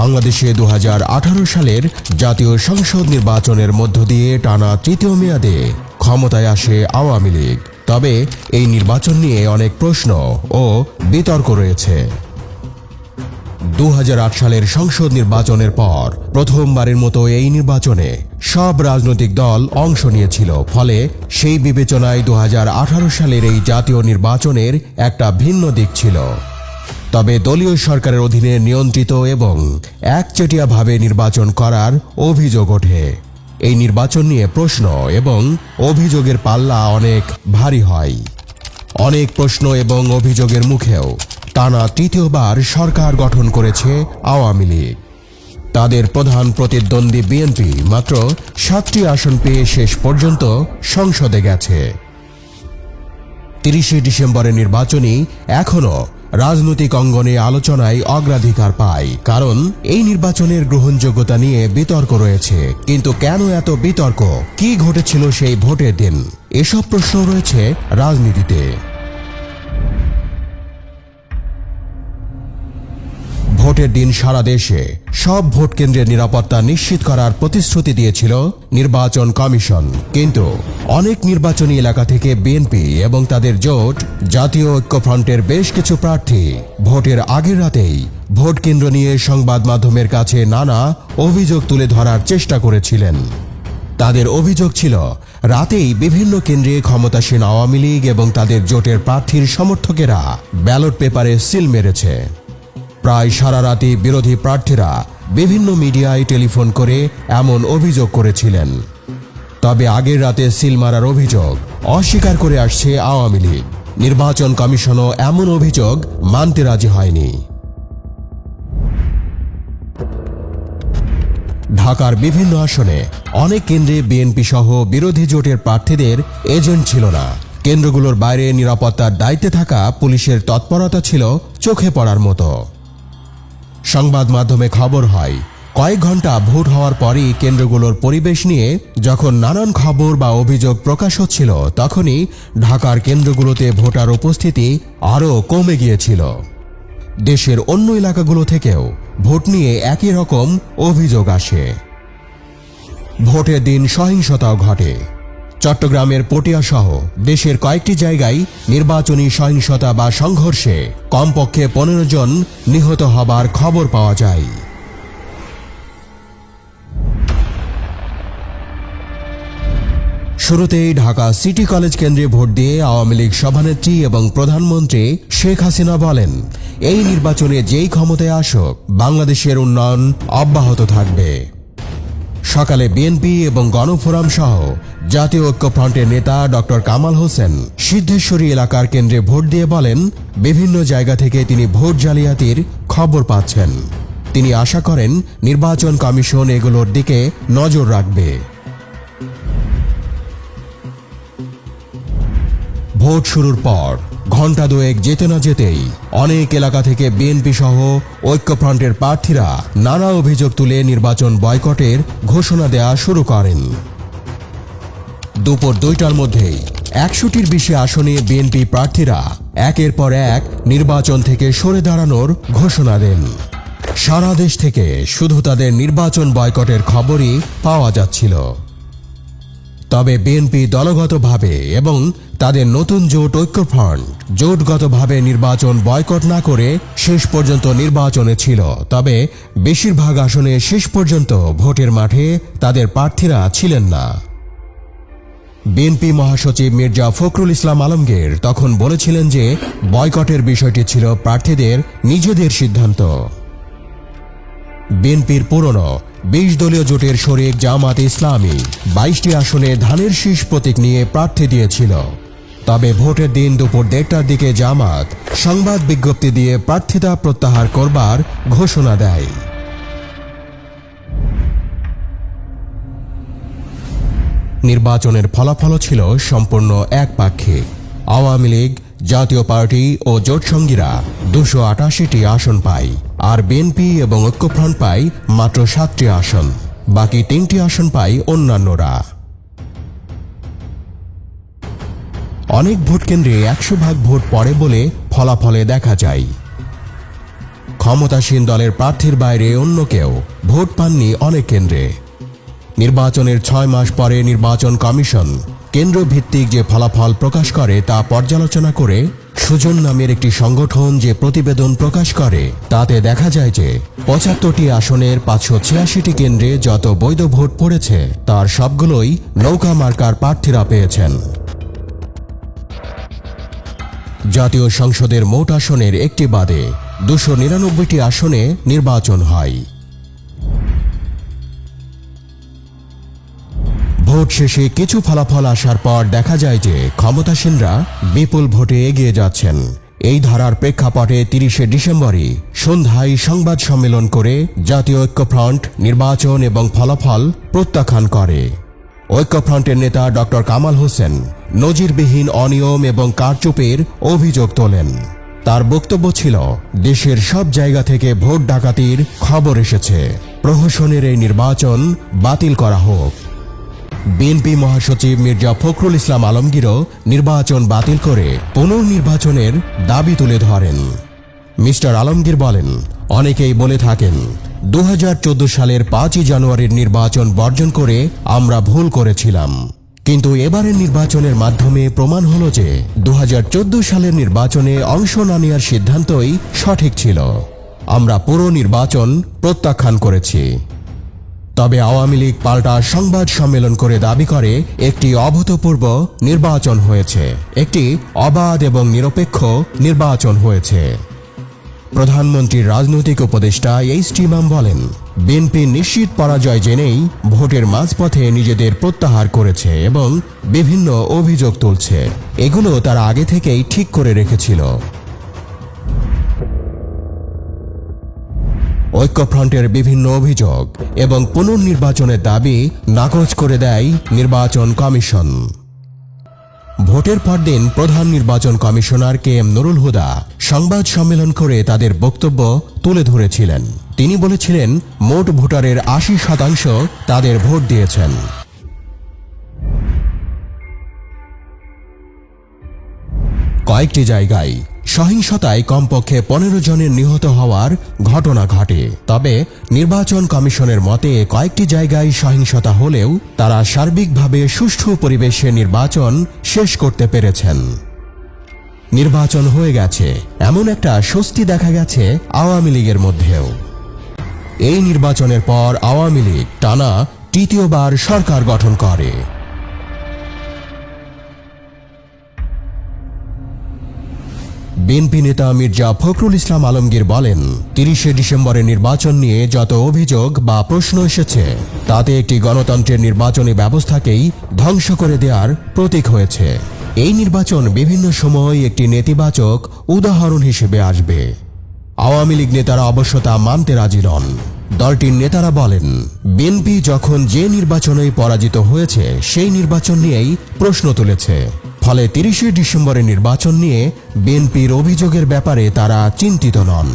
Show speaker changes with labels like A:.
A: বাংলাদেশে দু হাজার আঠারো সালের জাতীয় সংসদ নির্বাচনের মধ্য দিয়ে টানা তৃতীয় মেয়াদে ক্ষমতায় আসে আওয়ামী লীগ। তবে এই নির্বাচন নিয়ে অনেক প্রশ্ন ও বিতর্ক রয়েছে। দু হাজার আট সালের সংসদ নির্বাচনের পর প্রথমবারের মতো এই নির্বাচনে সব রাজনৈতিক দল অংশ নিয়েছিল। ফলে সেই বিবেচনায় দু হাজার আঠারো সালের এই জাতীয় নির্বাচনের একটা ভিন্ন দিক ছিল। তবে দলীয় সরকারের অধীনে নিয়ন্ত্রিত এবং একচেটিয়াভাবে নির্বাচন করার অভিযোগ ওঠে। এই নির্বাচন নিয়ে প্রশ্ন এবং অভিযোগের পাল্লা অনেক ভারী হয়। অনেক প্রশ্ন এবং অভিযোগের মুখেও টানা তৃতীয়বার সরকার গঠন করেছে আওয়ামী লীগ। তাদের প্রধান প্রতিদ্বন্দ্বী বিএনপি মাত্র সাতটি আসন পেয়ে শেষ পর্যন্ত সংসদে গেছে। তিরিশে ডিসেম্বরের নির্বাচনই এখনও রাজনৈতিক অঙ্গনে আলোচনায় অগ্রাধিকার পায়, কারণ এই নির্বাচনের গ্রহণযোগ্যতা নিয়ে বিতর্ক রয়েছে। কিন্তু কেন এত বিতর্ক? কি ঘটেছিল সেই ভোটের দিন? এসব প্রশ্ন রয়েছে রাজনীতিতে। ভোটের দিন সারা দেশে সব ভোট কেন্দ্রের নিরাপত্তা নিশ্চিত করার প্রতিশ্রুতি দিয়েছিল নির্বাচন কমিশন। কিন্তু অনেক নির্বাচনী এলাকা থেকে বিএনপি এবং তাদের জোট জাতীয় ঐক্যফ্রন্টের বেশ কিছু প্রার্থী ভোটের আগের রাতেই ভোট কেন্দ্র নিয়ে সংবাদ মাধ্যমের কাছে নানা অভিযোগ তুলে ধরার চেষ্টা করেছিলেন। তাদের অভিযোগ ছিল, রাতেই বিভিন্ন কেন্দ্রে ক্ষমতাসীন আওয়ামী লীগ এবং তাদের জোটের প্রার্থীর সমর্থকেরা ব্যালট পেপারে সিল মেরেছে। প্রায় সারা রাতে বিরোধী প্রার্থীরা বিভিন্ন মিডিয়ায় টেলিফোন করে এমন অভিযোগ করেছিলেন। তবে আগের রাতে সিল মারার অভিযোগ অস্বীকার করে আসছে আওয়ামী লীগ। নির্বাচন কমিশনও এমন অভিযোগ মানতে রাজি হয়নি। ঢাকার বিভিন্ন আসনে অনেক কেন্দ্রে বিএনপি সহ বিরোধী জোটের প্রার্থীদের এজেন্ট ছিল না। কেন্দ্রগুলোর বাইরে নিরাপত্তার দায়িত্বে থাকা পুলিশের তৎপরতা ছিল চোখে পড়ার মতো। সংবাদ মাধ্যমে খবর হয়। কয়েক ঘণ্টা ভোট হওয়ার পরই কেন্দ্রগুলোর পরিবেশ নিয়ে যখন নানান খবর বা অভিযোগ প্রকাশ হচ্ছিল, তখনই ঢাকার কেন্দ্রগুলোতে ভোটার উপস্থিতি আরও কমে গিয়েছিল। দেশের অন্য এলাকাগুলো থেকেও ভোট নিয়ে একই রকম অভিযোগ আসে। ভোটের দিন সহিংসতাও ঘটে। চট্টগ্রামের পটিয়া সহ দেশের কয়েকটি জায়গায় নির্বাচনী সহিংসতা বা সংঘর্ষে কমপক্ষে পনেরো জন নিহত হবার খবর পাওয়া যায়। শুরুতেই ঢাকা সিটি কলেজ কেন্দ্রে ভোট দিয়ে আওয়ামী লীগ সভানেত্রী এবং প্রধানমন্ত্রী শেখ হাসিনা বলেন, এই নির্বাচনে যেই ক্ষমতায় আসুক, বাংলাদেশের উন্নয়ন অব্যাহত থাকবে। সকালে বিএনপি এবং গণফোরাম সহ জাতীয় ঐক্যফ্রন্টের নেতা ডক্টর কামাল হোসেন সিদ্ধেশ্বরী এলাকার কেন্দ্রে ভোট দিয়ে বলেন, বিভিন্ন জায়গা থেকে তিনি ভোট জালিয়াতির খবর পাচ্ছেন। তিনি আশা করেন, নির্বাচন কমিশন এগুলোর দিকে নজর রাখবে। ভোট শুরুর পর ঘণ্টা দুয়েক যেতে না যেতেই অনেক এলাকা থেকে বিএনপি সহ ঐক্যফ্রন্টের প্রার্থীরা নানা অভিযোগ তুলে নির্বাচন বয়কটের ঘোষণা দেওয়া শুরু করেন। দুপুর দুইটার মধ্যেই একশোটির বেশি আসনে বিএনপি প্রার্থীরা একের পর এক নির্বাচন থেকে সরে দাঁড়ানোর ঘোষণা দেন। সারা দেশ থেকে শুধু তাদের নির্বাচন বয়কটের খবরই পাওয়া যাচ্ছিল। তবে বিএনপি দলগতভাবে এবং তাদের নতুন জোট ঐক্যফ্রন্ট। জোটগতভাবে নির্বাচন বয়কট না করে শেষ পর্যন্ত নির্বাচনে ছিল, তবে বেশিরভাগ আসনে শেষ পর্যন্ত ভোটের মাঠে তাদের প্রার্থীরা ছিলেন না। বিএনপি মহাসচিব মির্জা ফখরুল ইসলাম আলমগীর তখন বলেছিলেন যে, বয়কটের বিষয়টি ছিল প্রার্থীদের নিজেদের সিদ্ধান্ত। বিএনপির পুরনো বিশ দলীয় জোটের শরিক জামাত ইসলামী বাইশটি আসনে ধানের শীষ প্রতীক নিয়ে প্রার্থী দিয়েছিল। তবে ভোটের দিন দুপুর দেড়টার দিকে জামাত সংবাদ বিজ্ঞপ্তি দিয়ে প্রার্থিতা প্রত্যাহার করবার ঘোষণা দেয়। নির্বাচনের ফলাফলও ছিল সম্পূর্ণ একপাক্ষিক। আওয়ামী লীগ, জাতীয় পার্টি ও জোটসঙ্গীরা দুশো আটাশিটি আসন পায়, আর বিএনপি এবং ঐক্যফ্রন্ট পায় মাত্র সাতটি আসন। বাকি তিনটি আসন পায় অন্যান্যরা। অনেক ভোট কেন্দ্রে একশো ভাগ ভোট পড়ে বলে ফলাফলে দেখা যায়। ক্ষমতাসীন দলের প্রার্থীর বাইরে অন্য কেউ ভোট পাননি অনেক কেন্দ্রে। নির্বাচনের ছয় মাস পরে নির্বাচন কমিশন কেন্দ্র ভিত্তিক যে ফলাফল প্রকাশ করে তা পর্যালোচনা করে সুজন নামের একটি সংগঠন যে প্রতিবেদন প্রকাশ করে, তাতে দেখা যায় যে পঁচাত্তরটি আসনের পাঁচশো ছিয়াশিটি কেন্দ্রে যত বৈধ ভোট পড়েছে, তার সবগুলোই নৌকা মার্কার প্রার্থীরা পেয়েছেন। জাতীয় সংসদের মোট আসনের একটি বাদে দুশো নিরানব্বইটি আসনে নির্বাচন হয়। ভোট শেষে কিছু ফলাফল আসার পর দেখা যায় যে ক্ষমতাসীনরা বিপুল ভোটে এগিয়ে যাচ্ছেন। এই ধারার প্রেক্ষাপটে তিরিশে ডিসেম্বরই সন্ধ্যায় সংবাদ সম্মেলন করে জাতীয় ঐক্যফ্রন্ট নির্বাচন এবং ফলাফল প্রত্যাখ্যান করে। ঐক্যফ্রন্টের নেতা ডক্টর কামাল হোসেন নজিরবিহীন অনিয়ম এবং কারচুপের অভিযোগ তোলেন। তার বক্তব্য ছিল, দেশের সব জায়গা থেকে ভোট ডাকাতির খবর এসেছে। প্রহসনের এই নির্বাচন বাতিল করা হোক। বিএনপি মহাসচিব মির্জা ফখরুল ইসলাম আলমগীরও নির্বাচন বাতিল করে পুনর্নির্বাচনের দাবি তুলে ধরেন। মিস্টার আলমগীর বলেন, অনেকেই বলে থাকেন দু হাজার চোদ্দ সালের পাঁচই জানুয়ারির নির্বাচন বর্জন করে আমরা ভুল করেছিলাম। কিন্তু এবারের নির্বাচনের মাধ্যমে প্রমাণ হলো যে দুহাজার চোদ্দ সালের নির্বাচনে অংশ না নেওয়ার সিদ্ধান্তই সঠিক ছিল। আমরা পুরো নির্বাচন প্রত্যাখ্যান করেছি। তবে আওয়ামী লীগ পাল্টা সংবাদ সম্মেলন করে দাবি করে, একটি অভূতপূর্ব নির্বাচন হয়েছে, একটি অবাধ এবং নিরপেক্ষ নির্বাচন হয়েছে। প্রধানমন্ত্রীর রাজনৈতিক উপদেষ্টা এইচ টি ইমাম বলেন, বিএনপি নিশ্চিত পরাজয় জেনেই ভোটের মাঝপথে নিজেদের প্রত্যাহার করেছে এবং বিভিন্ন অভিযোগ তুলছে। এগুলো তারা আগে থেকেই ঠিক করে রেখেছিল। ঐক্যফ্রন্টের বিভিন্ন অভিযোগ এবং পুনর্নির্বাচনের দাবি নাকচ করে দেয় নির্বাচন কমিশন। ভোটের পর দিন প্রধান নির্বাচন commissioner K M Nurul Huda সংবাদ সম্মেলন করে তাদের বক্তব্য তুলে ধরেছিলেন। তিনি বলেছিলেন, মোট ভোটারের আশি শতাংশ তাদের ভোট দিয়েছেন। কয়েকটি জায়গায় সহিংসতায় কমপক্ষে পনেরো জনের নিহত হওয়ার ঘটনা ঘটে। তবে নির্বাচন কমিশনের মতে কয়েকটি জায়গায় সহিংসতা হলেও তারা সার্বিকভাবে সুষ্ঠু পরিবেশে নির্বাচন শেষ করতে পেরেছেন। নির্বাচন হয়ে গেছে, এমন একটা স্বস্তি দেখা গেছে আওয়ামী লীগের মধ্যেও। এই নির্বাচনের পর আওয়ামী লীগ টানা তৃতীয়বার সরকার গঠন করে। বিএনপি নেতা মির্জা ফখরুল ইসলাম আলমগীর বলেন, তিরিশে ডিসেম্বরের নির্বাচন নিয়ে যত অভিযোগ বা প্রশ্ন এসেছে, তাতে একটি গণতন্ত্রের নির্বাচনী ব্যবস্থাকেই ধ্বংস করে দেওয়ার প্রতীক হয়েছে। এই নির্বাচন বিভিন্ন সময় একটি নেতিবাচক উদাহরণ হিসেবে আসবে। আওয়ামী লীগ নেতারা অবশ্য তা মানতে রাজি নন। দলটির নেতারা বলেন, বিএনপি যখন যে নির্বাচনে পরাজিত হয়েছে, সেই নির্বাচন নিয়েই প্রশ্ন তুলেছে। ফলে তিরিশে ডিসেম্বরের নির্বাচন নিয়ে বিএনপির অভিযোগের ব্যাপারে তারা চিন্তিত নন।